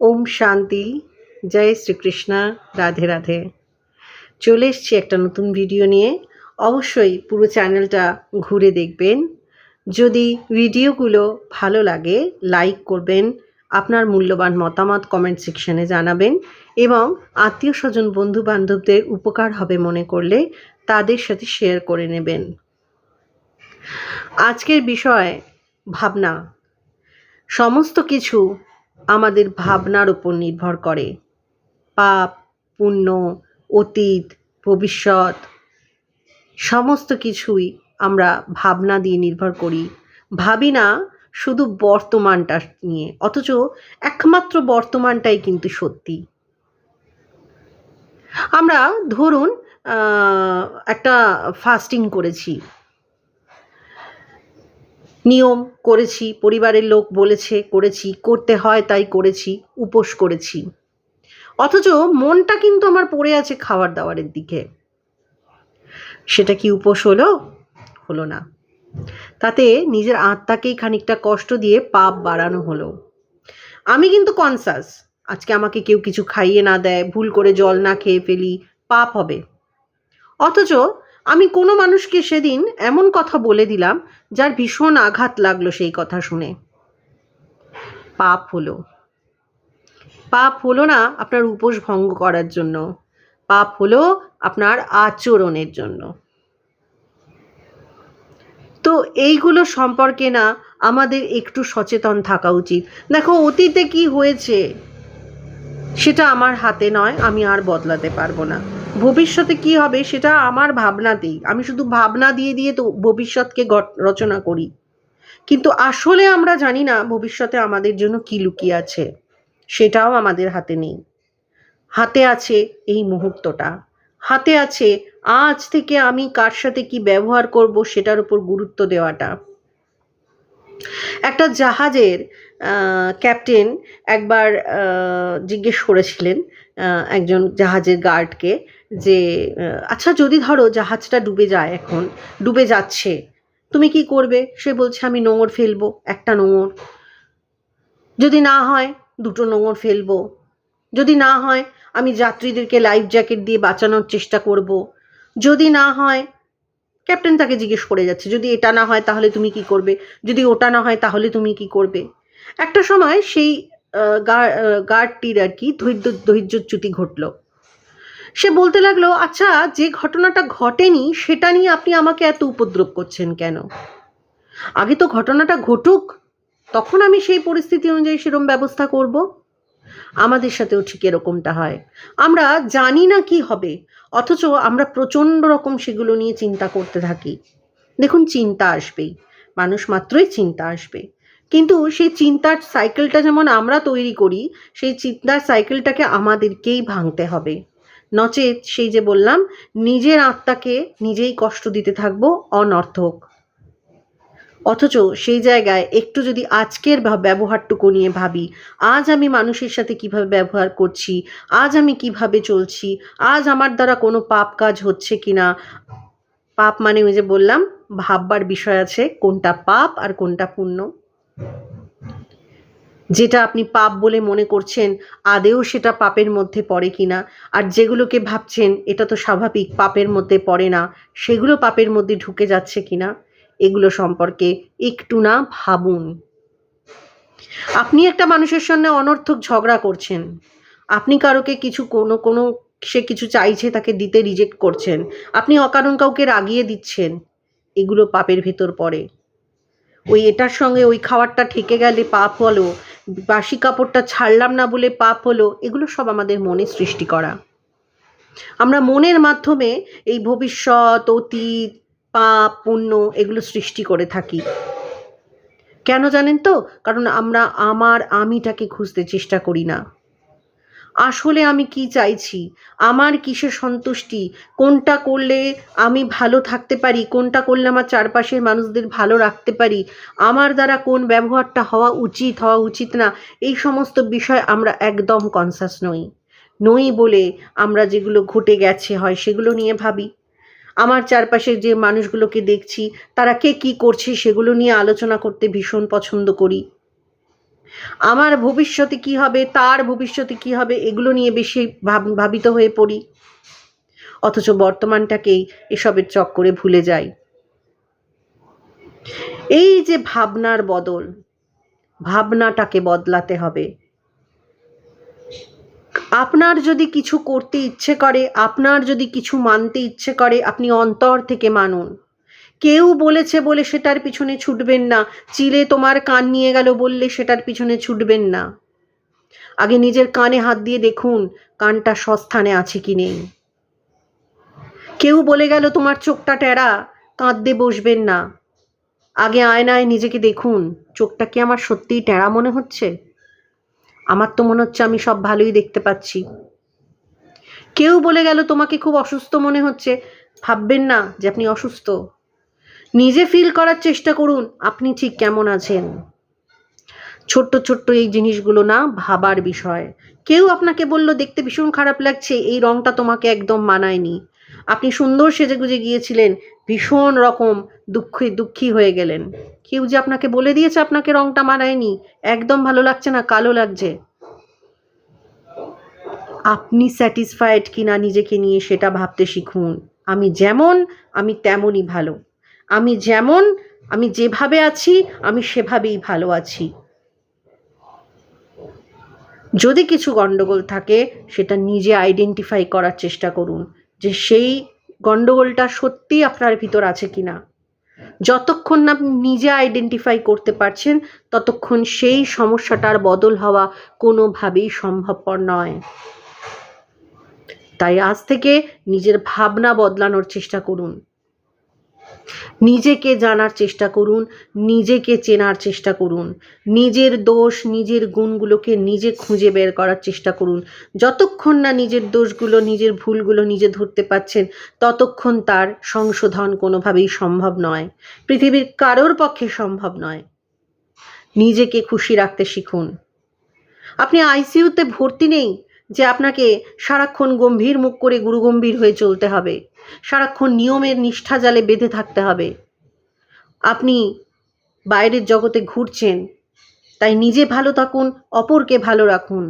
ওম শান্তি, জয় শ্রীকৃষ্ণ, রাধে রাধে। চলে এসছি একটা নতুন ভিডিও নিয়ে। অবশ্যই পুরো চ্যানেলটা ঘুরে দেখবেন। যদি ভিডিওগুলো ভালো লাগে, লাইক করবেন, আপনার মূল্যবান মতামত কমেন্ট সেকশনে জানাবেন এবং আত্মীয় স্বজন বন্ধু বান্ধবদের উপকার হবে মনে করলে তাদের সাথে শেয়ার করে নেবেন। আজকের বিষয়, ভাবনা। সমস্ত কিছু আমাদের ভাবনার উপর নির্ভর করে। পাপ, পুণ্য, অতীত, ভবিষ্যৎ, সমস্ত কিছুই আমরা ভাবনা দিয়ে নির্ভর করি। ভাবি না শুধু বর্তমানটা নিয়ে, অথচ একমাত্র বর্তমানটাই কিন্তু সত্যি। আমরা ধরুন একটা ফাস্টিং করেছি। নিয়ম করেছি, পরিবারের লোক বলেছে, করেছি, করতে হয় তাই করেছি, উপোস করেছি। অথচ মনটা কিন্তু আমার পড়ে আছে খাবার দাবারের দিকে। সেটা কি উপোস হলো? হলো না। তাতে নিজের আত্মাকেই খানিকটা কষ্ট দিয়ে পাপ বাড়ানো হলো। আমি কিন্তু কনসাস আজকে আমাকে কেউ কিছু খাইয়ে না দেয়, ভুল করে জল না খেয়ে ফেলি, পাপ হবে। অথচ আমি কোনো মানুষকে সেদিন এমন কথা বলে দিলাম যার ভীষণ আঘাত লাগল সেই কথা শুনে। পাপ হলো। পাপ হলো না আপনার উপোস ভঙ্গ করার জন্য। পাপ হলো আপনার আচরণের জন্য। তো এইগুলো সম্পর্কে না আমাদের একটু সচেতন থাকা উচিত। দেখো, অতীতে কি হয়েছে সেটা আমার হাতে নয়, আমি আর বদলাতে পারব না। ভবিষ্যতে কি হবে সেটা আমার ভাবনাতেই। আমি শুধু ভাবনা দিয়ে দিয়ে তো ভবিষ্যৎকে রচনা করি। কিন্তু আসলে আমরা জানি না ভবিষ্যতে আমাদের জন্য কি লুকিয়ে আছে। সেটাও আমাদের হাতে নেই। হাতে আছে এই মুহূর্তটা। হাতে আছে আজ থেকে আমি কার সাথে কি ব্যবহার করব সেটার উপর গুরুত্ব দেওয়াটা। একটা জাহাজের ক্যাপ্টেন একবার জিজ্ঞেস করেছিলেন একজন জাহাজের গার্ডকে যে আচ্ছা যদি ধরো জাহাজটা ডুবে যায় এখন, ডুবে যাচ্ছে, তুমি কি করবে? সে বলছে, আমি নোঙর ফেলব, একটা নোঙর। যদি না হয়, দুটো নোঙর ফেলব। যদি না হয়, আমি যাত্রীদেরকে লাইফ জ্যাকেট দিয়ে বাঁচানোর চেষ্টা করব। যদি না হয় ক্যাপ্টেন তাকে জিজ্ঞেস করে যাচ্ছে, যদি এটা না হয়, তাহলে তুমি কি করবে? যদি ওটা না হয়, তাহলে তুমি কি করবে? একটা সময় সেই গার্ডটির আর কি ধৈর্য ধৈর্যচ্যুতি ঘটলো। সে বলতে লাগল আচ্ছা যে ঘটনাটা ঘটেনি, সেটা নিয়ে আপনি আমাকে এত উপদ্রব করছেন কেন? আগে তো ঘটনাটা ঘটুক, তখন আমি সেই পরিস্থিতি অনুযায়ী সেরকম ব্যবস্থা করব। আমাদের সাথেও ঠিক এরকমটা হয়। আমরা জানি না কি হবে, অথচ আমরা প্রচণ্ড রকম সেগুলো নিয়ে চিন্তা করতে থাকি। দেখুন, চিন্তা আসবেই, মানুষ মাত্রই চিন্তা আসবে। কিন্তু সেই চিন্তার সাইকেলটা যেমন আমরা তৈরি করি, সেই চিন্তার সাইকেলটাকে আমাদেরকেই ভাঙতে হবে। নচেত সেই যে বললাম, নিজের আত্মাকে নিজেই কষ্ট দিতে থাকব, অনর্থক। অথচ সেই জায়গায় একটু যদি আজকের ব্যবহারটুকু নিয়ে ভাবি, আজ আমি মানুষের সাথে কীভাবে ব্যবহার করছি, আজ আমি কীভাবে চলছি, আজ আমার দ্বারা কোনো পাপ কাজ হচ্ছে কিনা, পাপ মানে ওই যে বললাম, ভাববার বিষয় আছে কোনটা পাপ আর কোনটা পুণ্য। যেটা আপনি পাপ বলে মনে করছেন, আদেও সেটা পাপের মধ্যে পড়ে কিনা? আর যেগুলোকে ভাবছেন, এটা তো স্বাভাবিক, পাপের মধ্যে পড়ে না, সেগুলো পাপের মধ্যে ঢুকে যাচ্ছে কিনা? এগুলো সম্পর্কে একটু না ভাবুন। আপনি একটা মানুষের সঙ্গে অনর্থক ঝগড়া করছেন। আপনি কারোকে কিছু কোনো কোনো, সে কিছু চাইছে, তাকে দিতে রিজেক্ট করছেন। আপনি অকারণ কাউকে রাগিয়ে দিচ্ছেন। এগুলো পাপের ভেতর পড়ে। ওই এটার সঙ্গে ওই খাবারটা ঠেকে গেলে পাপ হলো, বাসি কাপড়টা ছাড়লাম না বলে পাপ হলো, এগুলো সব আমাদের মনে সৃষ্টি করা। আমরা মনের মাধ্যমে এই ভবিষ্যৎ, অতীত, পাপ, পুণ্য এগুলো সৃষ্টি করে থাকি। কেন জানেন তো? কারণ আমরা আমার আমিটাকে খুঁজতে চেষ্টা করি না। আসলে আমি কি চাইছি? আমার কিসে সন্তুষ্টি? কোনটা করলে আমি ভালো থাকতে পারি? কোনটা করলে আমার চারপাশের মানুষদের ভালো রাখতে পারি? আমার দ্বারা কোন ব্যবহারটা হওয়া উচিত হওয়া উচিত না? এই সমস্ত বিষয় আমরা একদম কনসাস নই। নই বলে আমরা যেগুলো ঘটে গেছে হয় সেগুলো নিয়ে ভাবি। আমার চারপাশে যে মানুষগুলোকে দেখছি, তারা কে কী করছে সেগুলো নিয়ে আলোচনা করতে ভীষণ পছন্দ করি। আমার ভবিষ্যতে কি হবে, তার ভবিষ্যতে কি হবে, এগুলো নিয়ে বেশি ভাব, ভাবিত হয়ে পড়ি। অথচ বর্তমানটাকেই এসবের চক্করে ভুলে যাই। এই যে ভাবনার বদল, ভাবনাটাকে বদলাতে হবে। আপনার যদি কিছু করতে ইচ্ছে করে, আপনার যদি কিছু মানতে ইচ্ছে করে, আপনি অন্তর থেকে মানুন। কেউ বলেছে বলে সেটার পিছনে ছুটবেন না। চিলে তোমার কান নিয়ে গেল বললে সেটার পিছনে ছুটবেন না। আগে নিজের কানে হাত দিয়ে দেখুন, কানটা সস্থানে আছে কি নেই। কেউ বলে গেল, তোমার চোখটা টেরা, কাঁদতে বসবেন না। আগে আয়নায় নিজেকে দেখুন, চোখটা কি আমার সত্যিই টেরা মনে হচ্ছে? আমার তো মনে হচ্ছে আমি সব ভালোই দেখতে পাচ্ছি। কেউ বলে গেল, তোমাকে খুব অসুস্থ মনে হচ্ছে। ভাববেন না যে আপনি অসুস্থ। নিজে ফিল করার চেষ্টা করুন, আপনি ঠিক কেমন আছেন? ছোট্ট ছোট্ট এই জিনিসগুলো না ভাবার বিষয়। কেউ আপনাকে বলল, দেখতে ভীষণ খারাপ লাগছে, এই রংটা তোমাকে একদম মানায়নি। আপনি সুন্দর সেজেগুজে গিয়েছিলেন, ভীষণ রকম দুঃখী দুঃখী হয়ে গেলেন। কেউ যে আপনাকে বলে দিয়েছে আপনাকে রংটা মানায়নি, একদম ভালো লাগছে না, কালো লাগছে। আপনি স্যাটিসফাইড কিনা নিজেকে নিয়ে সেটা ভাবতে শিখুন। আমি যেমন, আমি তেমনই ভালো। আমি যেমন, আমি যেভাবে আছি, আমি সেভাবেই ভালো আছি। যদি কিছু গণ্ডগোল থাকে, সেটা নিজে আইডেন্টিফাই করার চেষ্টা করুন যে সেই গণ্ডগোলটা সত্যি আপনার ভিতর আছে কি না যতক্ষণ না নিজে আইডেন্টিফাই করতে পারছেন, ততক্ষণ সেই সমস্যাটার বদল হওয়া কোনোভাবেই সম্ভবপর নয়। তাই আজ থেকে নিজের ভাবনা বদলানোর চেষ্টা করুন। নিজেকে জানার চেষ্টা করুন, নিজেকে চেনার চেষ্টা করুন, নিজের দোষ, নিজের গুণগুলোকে নিজে খুঁজে বের করার চেষ্টা করুন। যতক্ষণ না নিজের দোষগুলো, নিজের ভুলগুলো নিজে ধরতে পাচ্ছেন ততক্ষণ তার সংশোধন কোনোভাবেই সম্ভব নয়। পৃথিবীর কারোর পক্ষে সম্ভব নয়। নিজেকে খুশি রাখতে শিখুন। আপনি আইসিইউতে ভর্তি নেই যে আপনাকে সারাক্ষণ গম্ভীর মুখ করে গুরুগম্ভীর হয়ে চলতে হবে। সারাক্ষণ নিয়মের নিষ্ঠা জালে বেঁধে থাকতে হবে। আপনি বাইরের জগতে ঘুরছেন, তাই নিজে ভালো থাকুন, অপরকে ভালো রাখুন।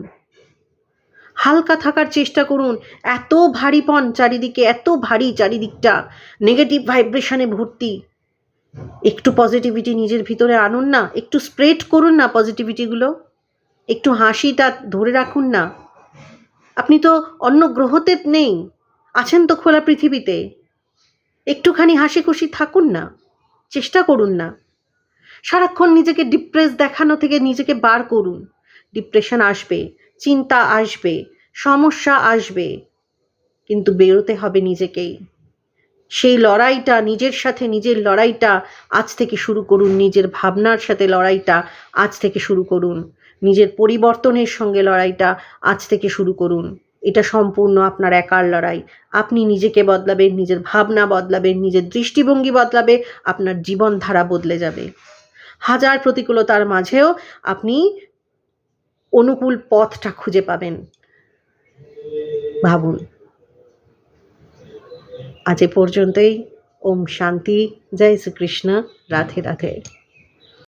হালকা থাকার চেষ্টা করুন, এত ভারীপন চারিদিকে, এত ভারী চারিদিকটা নেগেটিভ ভাইব্রেশনে ভর্তি। একটু পজিটিভিটি নিজের ভিতরে আনুন না, একটু স্প্রেড করুন না পজিটিভিটিগুলো একটু হাসিটা ধরে রাখুন না। আপনি তো অন্য গ্রহতে নেই। আছেন তো খোলা পৃথিবীতে। একটুখানি হাসি খুশি থাকুন না, চেষ্টা করুন না। সারাক্ষণ নিজেকে ডিপ্রেস দেখানো থেকে নিজেকে বার করুন। ডিপ্রেশন আসবে, চিন্তা আসবে, সমস্যা আসবে। কিন্তু বেরোতে হবে নিজেকেই। সেই লড়াইটা, নিজের সাথে নিজের লড়াইটা আজ থেকে শুরু করুন, নিজের ভাবনার সাথে লড়াইটা আজ থেকে শুরু করুন। নিজের পরিবর্তনের সঙ্গে লড়াইটা আজ থেকে শুরু করুন। এটা সম্পূর্ণ আপনার একার লড়াই। আপনি নিজেকে বদলাবেন, নিজের ভাবনা বদলাবেন, নিজের দৃষ্টিভঙ্গি বদলাবে, আপনার জীবনধারা বদলে যাবে। হাজার প্রতিকূলতার মাঝেও আপনি অনুকূল পথটা খুঁজে পাবেন। ভাবুন। আজ এ পর্যন্তই। ওম শান্তি। জয় শ্রীকৃষ্ণ। রাধে রাধে।